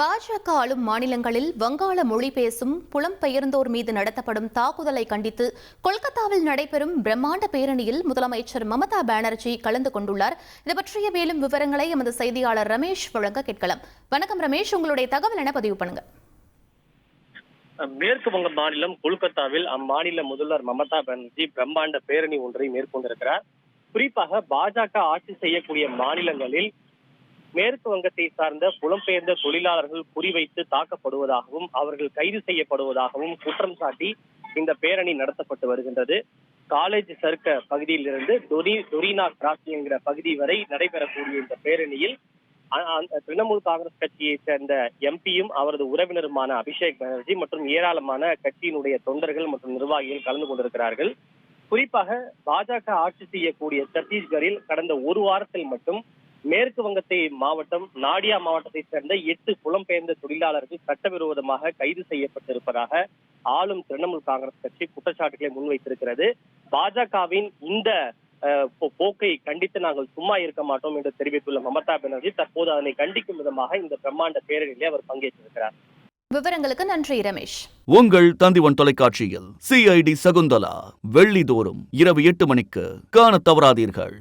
பாஜக ஆளும் மாநிலங்களில் வங்காள மொழி பேசும் புலம்பெயர்ந்தோர் மீது நடத்தப்படும் தாக்குதலை கண்டித்து கொல்கத்தாவில் நடைபெறும் பிரம்மாண்ட பேரணியில் முதலமைச்சர் மமதா பானர்ஜி கலந்து கொண்டுள்ளார். இது பற்றிய மேலும் விவரங்களை எமது செய்தியாளர் ரமேஷ் வழங்க கேட்கலாம். வணக்கம் ரமேஷ் உங்களுடைய தகவல் என பதிவு பண்ணுங்க. மேற்கு வங்க மாநிலம் கொல்கத்தாவில் அம்மாநில முதல்வர் மமதா பானர்ஜி பிரம்மாண்ட பேரணி ஒன்றை மேற்கொண்டிருக்கிறார். குறிப்பாக பாஜக ஆட்சி செய்யக்கூடிய மாநிலங்களில் மேற்கு வங்கத்தை சார்ந்த புலம்பெயர்ந்த தொழிலாளர்கள் குறிவைத்து தாக்கப்படுவதாகவும் அவர்கள் கைது செய்யப்படுவதாகவும் குற்றம் சாட்டி இந்த பேரணி நடத்தப்பட்டு வருகின்றது. காலேஜ் சர்க்க பகுதியிலிருந்து டொரி டொரினா கிராசி என்கிற பகுதி வரை நடைபெறக்கூடிய இந்த பேரணியில் திரிணாமுல் காங்கிரஸ் கட்சியை சேர்ந்த எம்பியும் அவரது உறவினருமான அபிஷேக் பானர்ஜி மற்றும் ஏராளமான கட்சியினுடைய தொண்டர்கள் மற்றும் நிர்வாகிகள் கலந்து கொண்டிருக்கிறார்கள். குறிப்பாக பாஜக ஆட்சி செய்யக்கூடிய சத்தீஸ்கரில் கடந்த ஒரு வாரத்தில் மட்டும் மேற்கு வங்கத்தை மாவட்டம் நாடியா மாவட்டத்தை சேர்ந்த எட்டு புலம்பெயர்ந்த தொழிலாளர்கள் சட்டவிரோதமாக கைது செய்யப்பட்டிருப்பதாக ஆளும் திரிணாமுல் காங்கிரஸ் கட்சி குற்றச்சாட்டுகளை முன்வைத்திருக்கிறது. பாஜகவின் இந்த போக்கை கண்டித்து நாங்கள் சும்மா இருக்க மாட்டோம் என்று தெரிவித்துள்ள மமதா பானர்ஜி தற்போது அதனை கண்டிக்கும் விதமாக இந்த பிரம்மாண்ட பேரணியிலே அவர் பங்கேற்றிருக்கிறார். விவரங்களுக்கு நன்றி ரமேஷ். உங்கள் தந்திவன் தொலைக்காட்சியில் சிஐடி சகுந்தலா வெள்ளிதோறும் இரவு எட்டு மணிக்கு காணத் தவறாதீர்கள்.